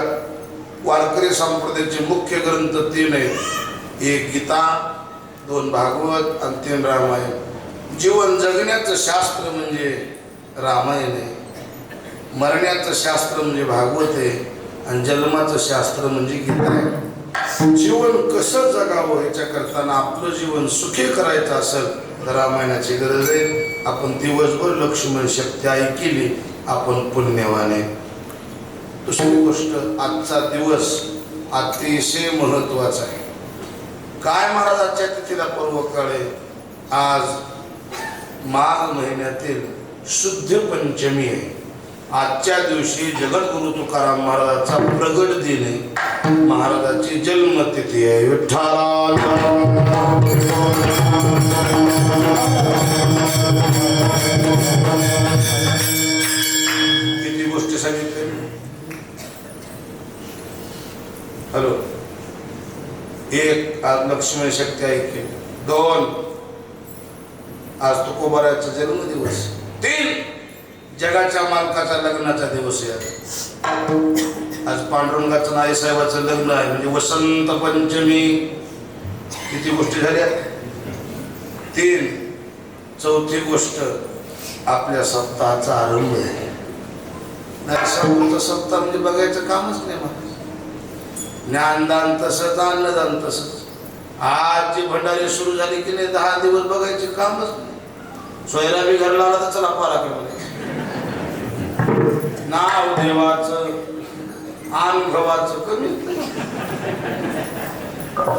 जगात वारकरी संप्रदायाचे मुख्य ग्रंथ तीन आहेत. एक गीता दोन भागवत आणि तीन रामायण. जीवन जगण्याचं शास्त्र म्हणजे रामायण आहे. मरण्याचं शास्त्र म्हणजे भागवत आहे. आणि जन्माचं शास्त्र म्हणजे गीता आहे. जीवन कसं जगावं याच्या करताना आपलं जीवन सुखी करायचं असेल तर रामायणाची गरज आहे. आपण दिवसभर लक्ष्मण शक्ती आई केली आपण पुण्यवान आहे. दुसरी गोष्ट आजचा दिवस अतिशय महत्त्वाचा आहे. काय महाराजांच्या तिथीला पर्व काळे आज माघ महिन्यातील शुद्ध पंचमी आहे. आजच्या दिवशी जगद्गुरु तुकाराम महाराजांचा प्रगट दिन आहे. महाराजाची जन्मतिथी आहे. विठ्ठला एक आज लक्ष्मी शक्ती ऐकली दोन. आज तुकोबाराचा जन्मदिवस. तीन. जगाच्या मालकाचा लग्नाचा दिवस आहे आज. पांडुरंगाचं नाई साहेबाचं लग्न आहे. म्हणजे वसंत पंचमी. किती गोष्टी झाल्या? तीन. चौथी गोष्ट आपल्या सप्ताहाचा आरंभ आहे. सप्ताह म्हणजे बघायचं कामच नाही मला ज्ञानदान तसंच अन्नदान तसंच आज जी भंडारी सुरू झाली की नाही दहा दिवस बघायचे कामच नाही. सोयरा बी घरला आला तर चला पारा म्हणायचं नाव देवाचं अनुभवाचं कमी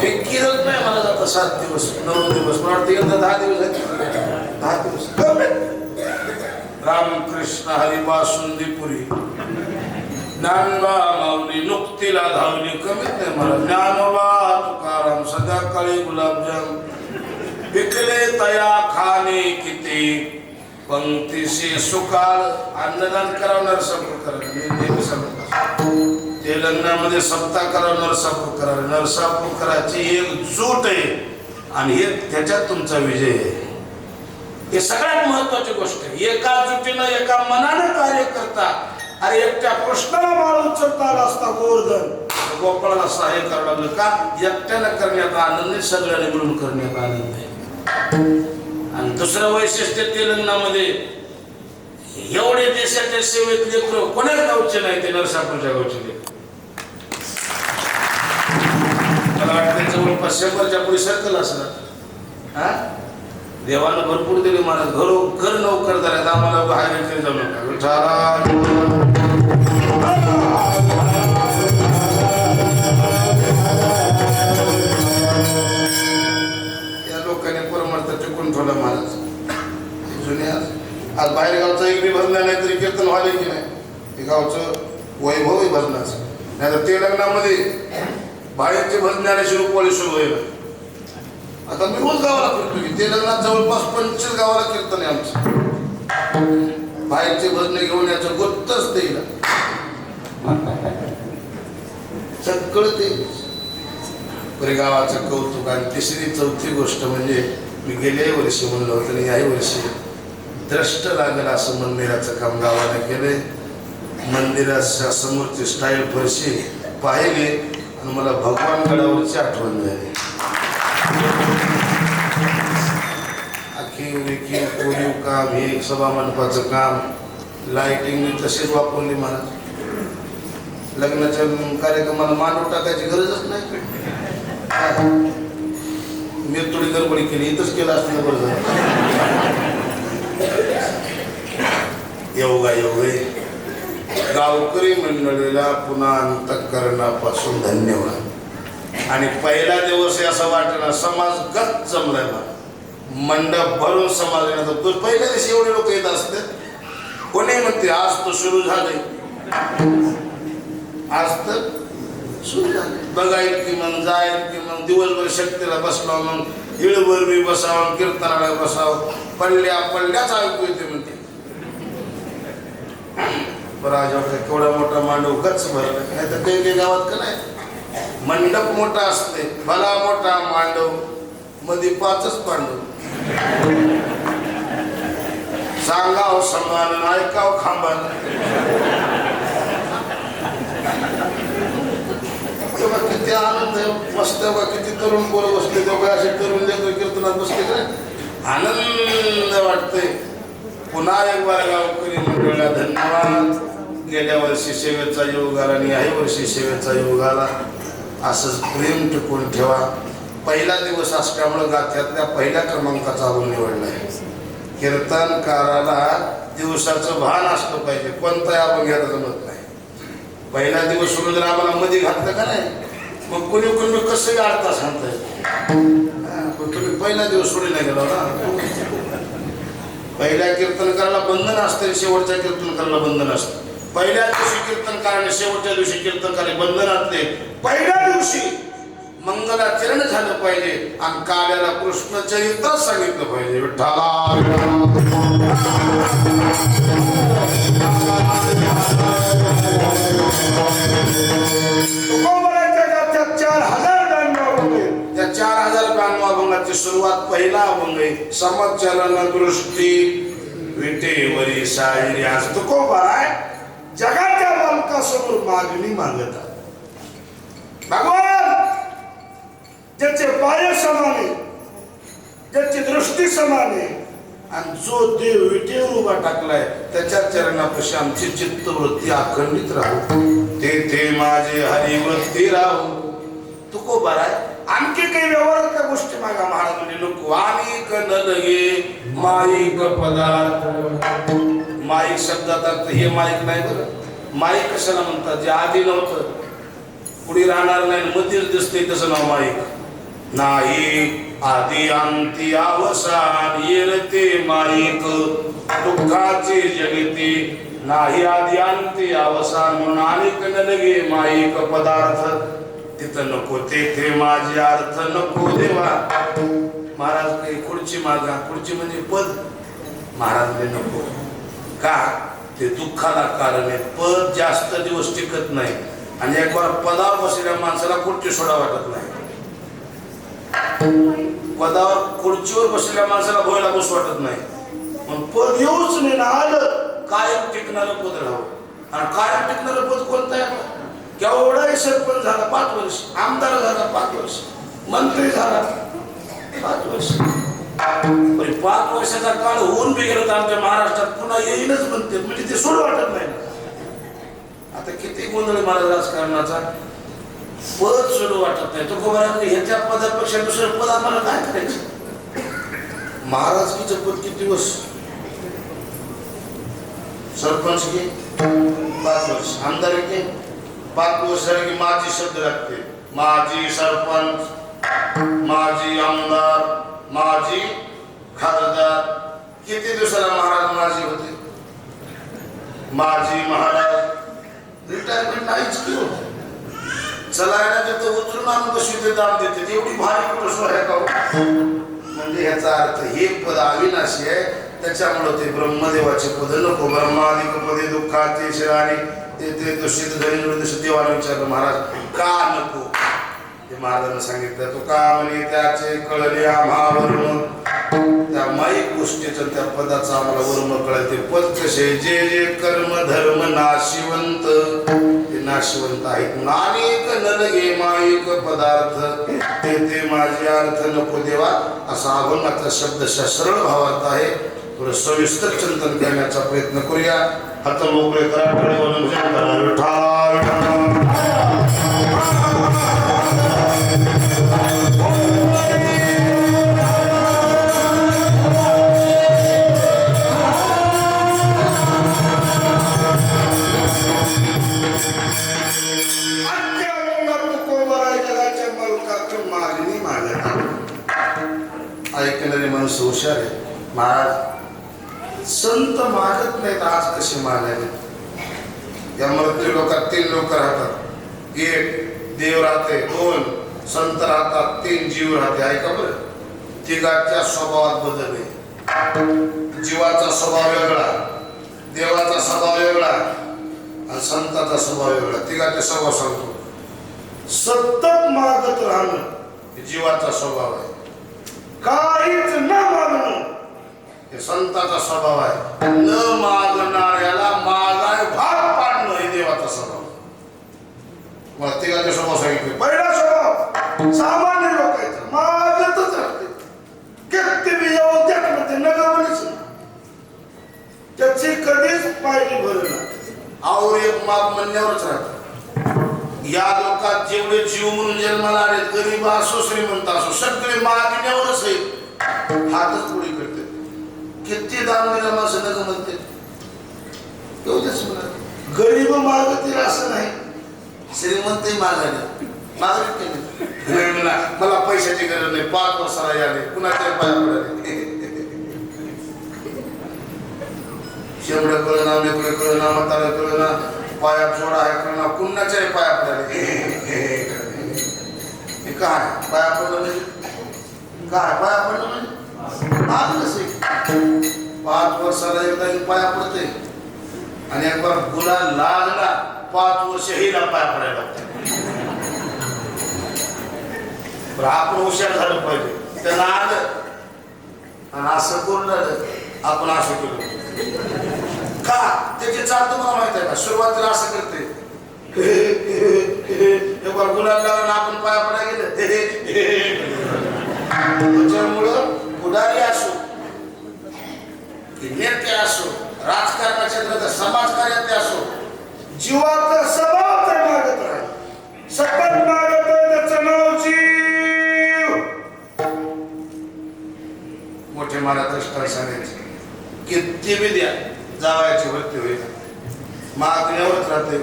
फिक्कीरच नाही मला जातं सात दिवस नऊ दिवस मला वाटतं एकदा दहा दिवस आहेत दहा दिवस. कमी. रामकृष्ण हरिबासुंदी पुरी ज्ञानबा माऊली नुकतीला धावली. कमीत नाही मला. ज्ञानोबा तुकाराम संध्याकाळी गुलाबजाम. विकले तया खाणे किती? पंक्तीशी सुकाल. अन्नदान करावणार सफर करा मी नेहमी सांगत असतो. तेलंगणामध्ये सप्ताह करावं नरसापूर करा नरसापूर कराची एक जूट आहे. आणि हे त्याच्यात तुमचा विजय आहे. हे सगळ्यात महत्वाची गोष्ट आहे. एका जुटीनं एका मनानं कार्य करता. अरे एकट्या कृष्णाला बाळ उचलता आला असता गोवर्धन. गोपाळाला सहाय्य करावं लागलं का? एकट्यानं करण्यात आनंद आहे सगळ्याने मिळून करण्यात आनंद आहे आणि दुसरं वैशिष्ट्य तेलंगणामध्ये एवढे देशाच्या सेवेत लेकरं कोणाच गावचे नाही ते नरसापूरच्या गावचे लेकरं. मला वाटतं जवळपास शंभरच्या पुढे सर्कल असणार. हा? देवानं भरपूर दिले मला घरो घर नोकर झाल्यात आम्हाला बाहेर जाऊ नका. विठाला नाही की नाही? गावचं वैभव आहे भजनाचं. नाही तर ते लग्नामध्ये बाहेरचे भजन आल्याशिवाय रुपवाळी सुरू होईल. आता मी रोज गावाला फिरतो की. ते लग्नात जवळपास पंचवीस गावाला कीर्तन आहे आमचं. बाहेरचे भजन घेऊन याचं गोत्तच ते सगळं ते. बरे गावाचं कौतुक आणि तिसरी चौथी गोष्ट म्हणजे मी गेल्याही वर्षी म्हणलं होतं आणि याही वर्षी द्रष्ट लागेल असं मंदिराचं काम गावाने केले मंदिराच्या समोरची स्टाईल फरशी पाहिले आणि मला भगवान गडावरची आठवण झाली. आखीव रेखीव कोरीव काम हे सभा मंडपाचं काम लाईटिंग मी तशीच वापरली मला. लग्नाच्या कार्यक्रमाला मानव टाकायची गरजच नाही. मी थोडी गडबडी केली इथंच केलं असतं बरं झालं. योगा योगे गावकरी मंडळीला पुन्हा अंतकरणापासून धन्यवाद आणि पहिला दिवस असं वाटलं समाज गच जमलायला मंडप भरून समाज येण्याचा पहिल्या दिवशी एवढे लोक येत असते. कोणी म्हणते आज तो सुरू झाले. आज तर सुरू झाले. बघायला की मग जाईल की मग दिवसभर शक्तीला बसला मग हिळभर मी बसावं कीर्तनाला बसावं पडल्या पडल्याच ऐकू येते म्हणते. राजा केवढा मोठा मांडव गच भरला. नाही तर काही काही गावात का नाही? मंडप मोठा असते भला मोठा मांडवमध्ये पाचच पांडव. सांगाव समान ऐकाव खांबान बघा किती आनंद मस्त बा किती तरुण बोलत बसले ते बघा असे तरुण लेकर कीर्तनात बसले का आनंद वाटतंय. पुन्हा एक बार गावकरी मंडळाला धन्यवाद. गेल्या वर्षी सेवेचा योग आला आणि याही वर्षी सेवेचा योग आला. असंच प्रेम टिकून ठेवा. पहिला दिवस असल्यामुळं गाथ्यातल्या पहिल्या क्रमांकाचा आपण निवडला आहे कीर्तनकाराला दिवसाचं भान असलं पाहिजे. कोणताही आपण घ्यायला जमत नाही. पहिला दिवस सुरू जर आम्हाला मध्ये घातलं का नाही? मग कोणी कोणी कसंही गाडता सांगता येत तुम्ही पहिला दिवस सोडून गेला ना. पहिल्या कीर्तनकाराला बंधन असतं शेवटच्या शेवटच्या कीर्तनकाराला बंधन असतं. पहिल्या दिवशी कीर्तनकाराने शेवटच्या दिवशी कीर्तनकाराने बंधन असते पहिल्या दिवशी मंगलाचरण झालं पाहिजे आणि काव्याला कृष्णचरित्र सांगितलं पाहिजे. विठ्ठला चार अभंगाची सुरुवात पहिला अभंग आहे समचलन दृष्टी विटेवरी शाहिरी आज तुकोबा आहे जगाच्या मालकासमोर मागणी मागतात. भगवान! ज्याचे पाय आहे ज्याची दृष्टी समान आहे आणि जो देव विटेवर उभा टाकलाय त्याच्या चरणापाशी आमची चित्तवृत्ती अखंडित राहू. ते ते माझे हरिवृत्ती राहू. तुको बराय आणखी काही व्यवहारातल्या गोष्टी मागा महाराज म्हणजे नको. अनेक न लगे माईक पदार्थ. माईक शब्दात अर्थ हे माईक नाही बरं. माईक कशाला म्हणतात? जे आधी नव्हतं. पुढे राहणार नाही मंदिर दिसते तसं नाव माईक. नाही आधी अंती अवसान येरते माईक. दुःखाचे जगते. नाही आधी अंती अवसान म्हणून अनेक न लगे माईक पदार्थ. तिथं नको तेथे माझे अर्थ नको देवा. महाराज काही खुर्ची मागा. खुर्ची म्हणजे पद. महाराज नको. का? ते दुःखाला कारण आहे. पद जास्त दिवस टिकत नाही. आणि एक बार पदावर बसलेल्या माणसाला खुर्ची सोडा वाटत नाही. पदावर खुर्चीवर बसलेल्या माणसाला भोयला बस वाटत नाही. मग पद येऊच नाही ना. आलं. कायम टिकणारं पद राहावं. आणि कायम टिकणारं पद कोणतं आहे? केवढाही सरपंच झाला पाच वर्ष आमदार झाला पाच वर्ष मंत्री झाला पाच वर्ष. पाच वर्षाचा काळ होऊन बी गेला तर आमच्या महाराष्ट्रात पुन्हा येईलच म्हणते म्हणजे ते सोड वाटत नाही. आता किती गोंधळ मला राजकारणाचा. पद सोड वाटत नाही. तो खबर ह्याच्या पदापेक्षा दुसरं पद आम्हाला काय करायचं? महाराजकीचं पद किती दिवस सरपंच की पाच वर्ष. आमदार येते पाच वर्ष माझी शब्द लागते माझी सरपंच माझी आमदार माझी खासदार. किती दिवसाला महाराज माझी होते? माझी महाराज रिटायरमेंट नाहीच की होत? चलायला तिथं उचलून आणून कशी ते दाम देते. एवढी भारी कुठं सोय का हो? म्हणजे ह्याचा अर्थ हे पद अविनाशी आहे. त्याच्यामुळे ते ब्रह्मदेवाचे पद नको. ब्रह्मादिक पदे दुःखाचे शरारी ते ते दूषित धनी देवाला विचारलं महाराज का नको? ते महाराजांना सांगितलं. तो का म्हणे त्याचे कळले आम्हावरून. त्या माईक गोष्टीचं त्या पदाचं आम्हाला वर्म कळलं. ते पद कसे? जे जे कर्म धर्म नाशिवंत ते नाशिवंत आहेत. म्हणून अनेक नलगे माईक पदार्थ. ते ते माझे अर्थ नको देवा असा अभंगाचा शब्द सरळ भावात आहे. थोडं सविस्तर चिंतन करण्याचा प्रयत्न करूया. हात मोकळे करा डोळे वळून करा. विठ्ठल, मागणी ऐकणारी माणूस हुशार आहे. महाराज संत मागत नाहीत आज कसे मागायले या मृत्यू लोकात तीन लोक राहतात. एक देव राहते दोन संत राहतात तीन जीव राहते. ऐका बरं. तिघाच्या स्वभावात बदल आहे. जीवाचा स्वभाव वेगळा देवाचा स्वभाव वेगळा आणि संताचा स्वभाव वेगळा. तिघाचे स्वभाव सांगतो. सतत मागत राहणं जीवाचा स्वभाव आहे. काहीच न मागणं हे संताचा स्वभाव आहे. न मागणाऱ्याला मागाय भाग पाडणं हे देवाचा स्वभाव. मग स्वभाव सांगितले. पहिला स्वभाव सामान्य लोकांचा मागतच राहते. मी येऊ त्यात त्याची कधीच पाहिली भर आवर एक माप म्हणण्यावरच राहत. या लोकात जेवढे जीव म्हणून जन्माला आले गरीब असो श्रीमंत असो सगळे मागण्यावरच आहे हातच पुढे किती दान दिला माणसं नका म्हणते एवढेच म्हणा गरीब मागतील असं नाही. श्रीमंतही मागायला म्हणा मला पैशाची गरज नाही. पाच वर्षाला याले कुणाच्या पाया पडाले शेवढं कळना लेकडे कळना म्हातारा कळना पाया जोडा आहे कळना कुणाच्याही पाया पडाले हे काय? पाया पडलं म्हणजे? काय? पाया पडलं म्हणजे? पाच वर्षाला एकदा पाया पडते. आणि एक बार लागला पाच वर्ष हिला पाया पडायला लागते. आपण हुशार झालं पाहिजे. त्याला आलं. आणि असं करून झालं? आपण असं केलं. का? त्याची चाल तुम्हाला माहीत आहे का? सुरुवातीला असं करते. एक बार लागला आपण पाया पडायला गेलं. त्याच्यामुळं पुढारी असो की नेते असो राजकारणाच्या क्षेत्रात समाजकार्यात असो जीवाचं समाज मागत राहील सतत मागत आहे त्याचं नाव जीव. मोठे मला दृष्टांत सांगायचे किती बी द्या जावायची वृत्ती होईल. मागण्यावरच राहते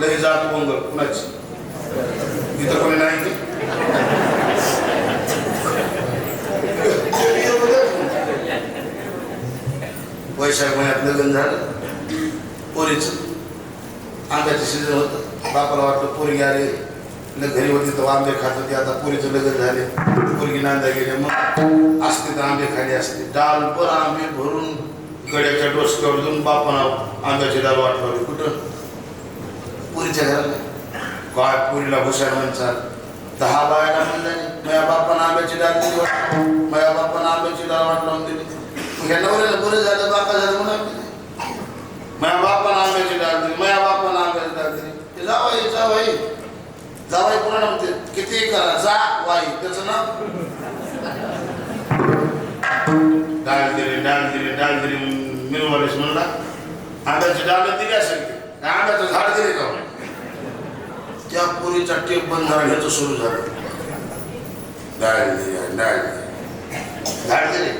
लई जात मंगल कुणाची? इथं कोणी नाही वैशाख महिन्यात लग्न झालं पोरीचं आंब्याचं सीझन होतं. बापाला वाटलं पोरगी आली न घरी होती तर आंबे खात होती. आता पोरीचं लग्न झाले. पोरगी नांदा गेले. मग असते तर आंबे खाली असते. डाल पर आंबे भरून गड्याच्या डोसक्यावर जाऊन बापाला आंब्याची डाल वाटवली. कुठं? पुरीच्या घराला काय पुरीला भुसार म्हणतात? दहा बायला म्हणलं माझ्या बापानं आंब्याची डाल दिली माझ्या बापानं आंब्याची डाल वाट लावून दिली. या नवऱ्याला बरं झालं बापा झालं म्हणून माझ्या बापानं आंब्याची डाळ दिली माझ्या बापानं आंब्याची डाळ दिली ते जावाई जावाई. जावाई कोणाला म्हणते किती करा जा वाई. त्याचं नाव? डाळ दिली डाळ दिली डाळ दिली मिरवालेस म्हणला. आंब्याची डाळ दिली असेल काय आंब्याचं झाड दिले का हो? त्या पोरीचा टेप बंद झाला ह्याचं सुरू झालं. डाळ दिली डाळ दिली झाड दिले?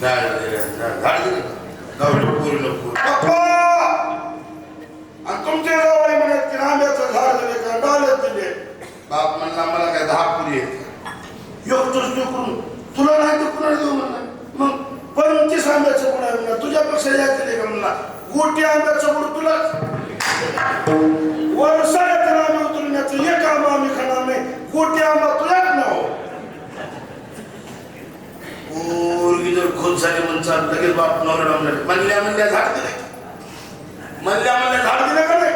डाळ दिले झाड दिले नको आणि तुमचे जावई म्हणत की आंब्याचं झाड दिले का डालत दिले बाप म्हणला मला काय दहा पुरी आहेत एकटोच करून तुला नाही तर कुणाला देऊ म्हणला? मग पंचवीस आंब्याचं गुण आहे म्हणला? तुझ्यापेक्षा या दिले का म्हणला? गोटी आंब्याचं गुण तुलाच. खोल झाली लगेच बाप नवरा म्हणले म्हणल्या म्हणल्या झाड दिले म्हणल्या म्हणल्या झाड दिले का नाही?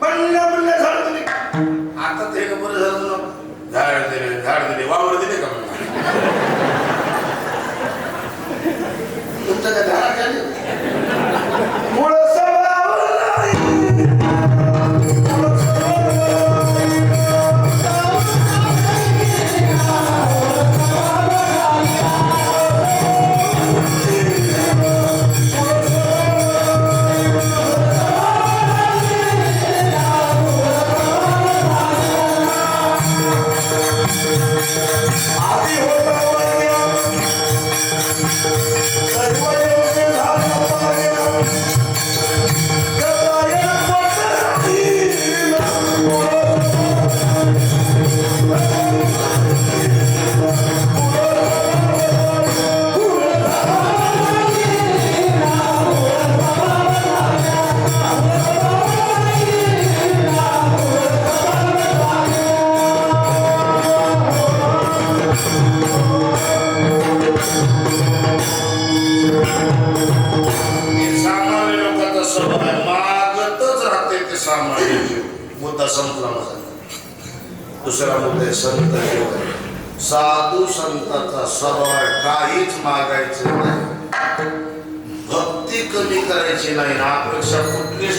म्हणल्या म्हणल्या झाड दिले आता ते का बरं झालं म्हणून झाड दिले झाड दिले वावर दिले का म्हणून तुमचं काय झाड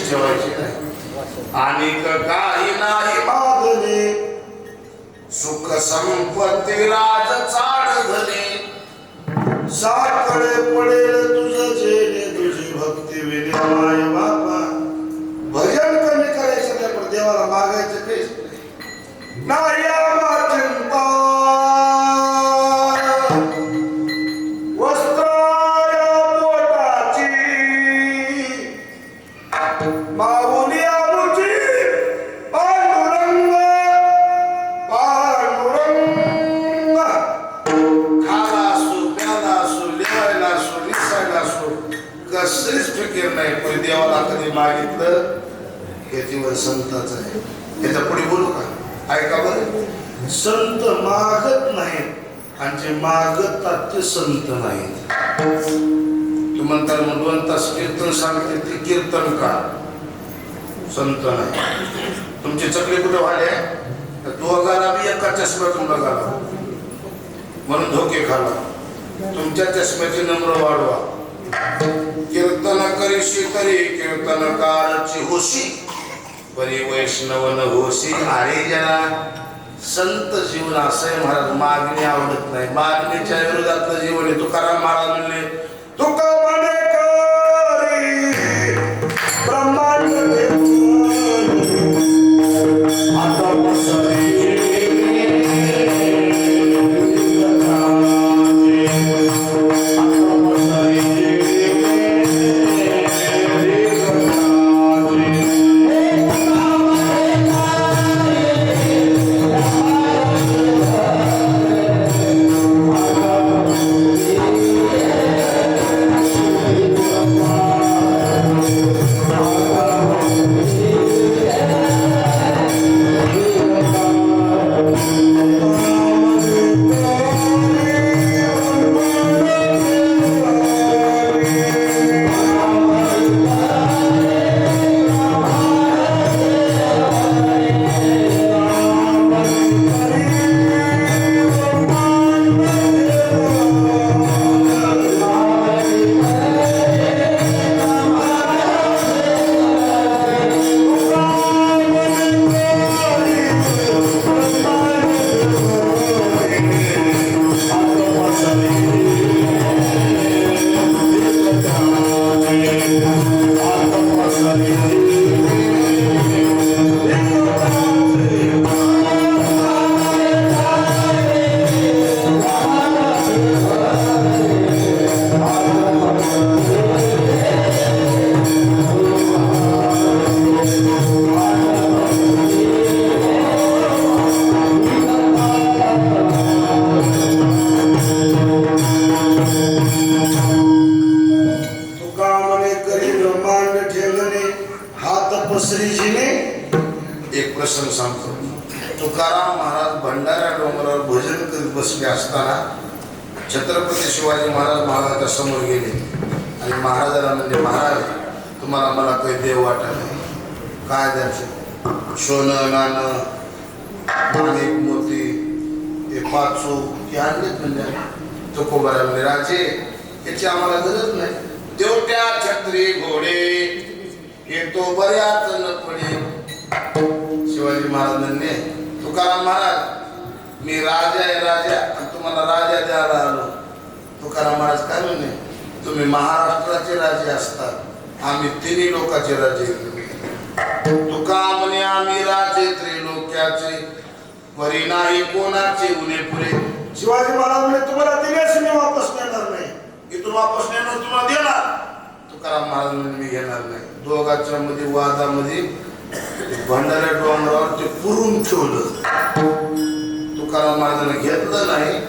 नाही ठेवायची आणि काही नाही. मागणे सुख संपत्ती राज चाड धने साकडे पडेल तुझं देवाला कधी मागितलं हे जीवन संताचं आहे. याच्यापुढे बोलू का? ऐका बरं? संत मागत नाहीत आणि जे मागतात ते संत नाहीत. तू म्हणता मग दोन तास कीर्तन सांगते ते कीर्तन का? संत नाही. तुमचे चकले कुठे वाढे तर दोघाला बी एका चष्म्यातून बघाला म्हणून धोके खाला तुमच्या चष्म्याची नम्र वाढवा. कीर्तन करीशी तरी कीर्तनकारची होशी. परी वैष्णव न होशी. अरे जना संत जीवन असं आहे महाराज मागणी आवडत नाही. मागणीच्या विरोधातलं जीवन आहे. तुकाराम महाराज म्हणले तुका शिवाजी महाराज महाराजाच्या समोर गेले. आणि महाराजाला म्हणजे महाराज तुम्हाला मला काही देव वाटत काय द्यायचं? सोनं नाणं माणिक मोती हे पाचू हे आणलेत म्हणजे तुकोबारा म्हणजे राजे. याची आम्हाला गरज नाही. देवट्या छत्री घोडे येतो तो बऱ्याच न पडे शिवाजी महाराज म्हणणे तुकाराम महाराज मी राजा आहे राजा. आणि तुम्हाला राजा द्यायला आलो. तुकाराम महाराज काय म्हणले तुम्ही महाराष्ट्राचे राजे असतात. आम्ही तिन्ही लोकांचे राजे तुका म्हणे आम्ही राजे त्रिलोक्याचे. परी नाही कोणाचे उणे पुरे. शिवाजी महाराज म्हणे तुम्हाला दिल्यास मी वापस नेणार नाही. इथून वापस नेणार तुम्हाला देणार. तुकाराम महाराज म्हणे मी घेणार नाही. दोघांच्या मध्ये वादामध्ये भंडाऱ्या डोंगरावर ते पुरून ठेवलं. तुकाराम महाराजांनी घेतलं नाही.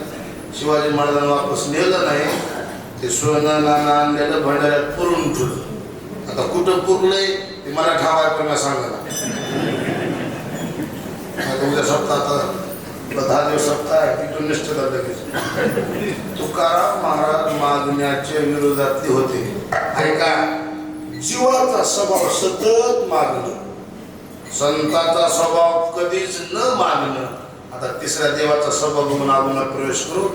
शिवाजी महाराजांना वापस नेलं नाही ते सोनं आणलेलं भंडाऱ्यात पुरून ठेवलं. आता कुठं पुरलंय ते मला ठावाय पण सांगा आता उद्या सप्ताह आता दहा दिवस सप्ताह आहे तिथून निष्ठ लगेच. तुकाराम महाराज मागण्याच्या विरोधातले होते. ऐका जीवाचा स्वभाव सतत मागणं. संताचा स्वभाव कधीच न मागणं. आता तिसऱ्या देवाचा स्वभाव म्हणून आपण प्रवेश करू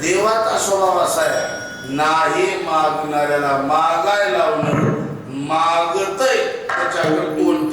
देवाचा स्वभाव असा आहे नाही मागणाऱ्याला मागाय लावणं मागतय त्याच्याकडे दोन